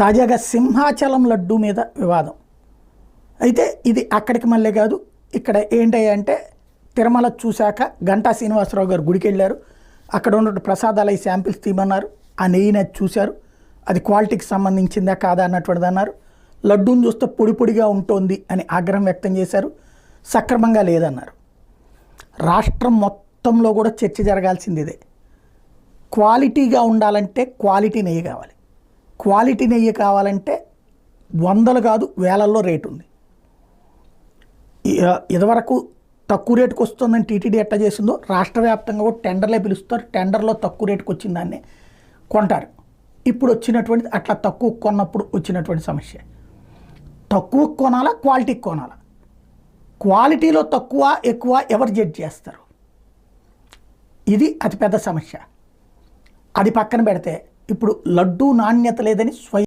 తాజాగా సింహాచలం లడ్డు మీద వివాదం. అయితే ఇది అక్కడికి మళ్ళీ కాదు ఇక్కడ ఏంటంటే అంటే తిరుమల చూశాక గంటా శ్రీనివాసరావు గారు గుడికి వెళ్ళారు అక్కడ ఉన్న ప్రసాదాలు అవి శాంపిల్స్ తీయమన్నారు. ఆ నెయ్యిని అది చూశారు. అది క్వాలిటీకి సంబంధించిందా కాదా అన్నటువంటిది అన్నారు. లడ్డూని చూస్తే పొడి పొడిగా ఉంటుంది అని ఆగ్రహం వ్యక్తం చేశారు. సక్రమంగా లేదన్నారు. రాష్ట్రం మొత్తంలో కూడా చర్చ జరగాల్సింది ఇదే. క్వాలిటీగా ఉండాలంటే క్వాలిటీ నెయ్యి కావాలి. క్వాలిటీ నెయ్యి కావాలంటే వందలు కాదు వేలల్లో రేటు ఉంది. ఇదివరకు తక్కువ రేటుకు వస్తుందని టీటీడీ ఎట్లా చేసిందో రాష్ట్ర వ్యాప్తంగా కూడా టెండర్లే పిలుస్తారు టెండర్లో తక్కువ రేటుకు వచ్చిన దాన్ని కొంటారు. ఇప్పుడు వచ్చినటువంటిది అట్లా తక్కువ కొన్నప్పుడు వచ్చినటువంటి సమస్య. తక్కువ కొనాలా క్వాలిటీకి కొనాలా? క్వాలిటీలో తక్కువ ఎక్కువ ఎవరు జడ్జ్ చేస్తారు? ఇది అతిపెద్ద సమస్య. అది పక్కన పెడితే ఇప్పుడు లడ్డూ నాణ్యత లేదని స్వయం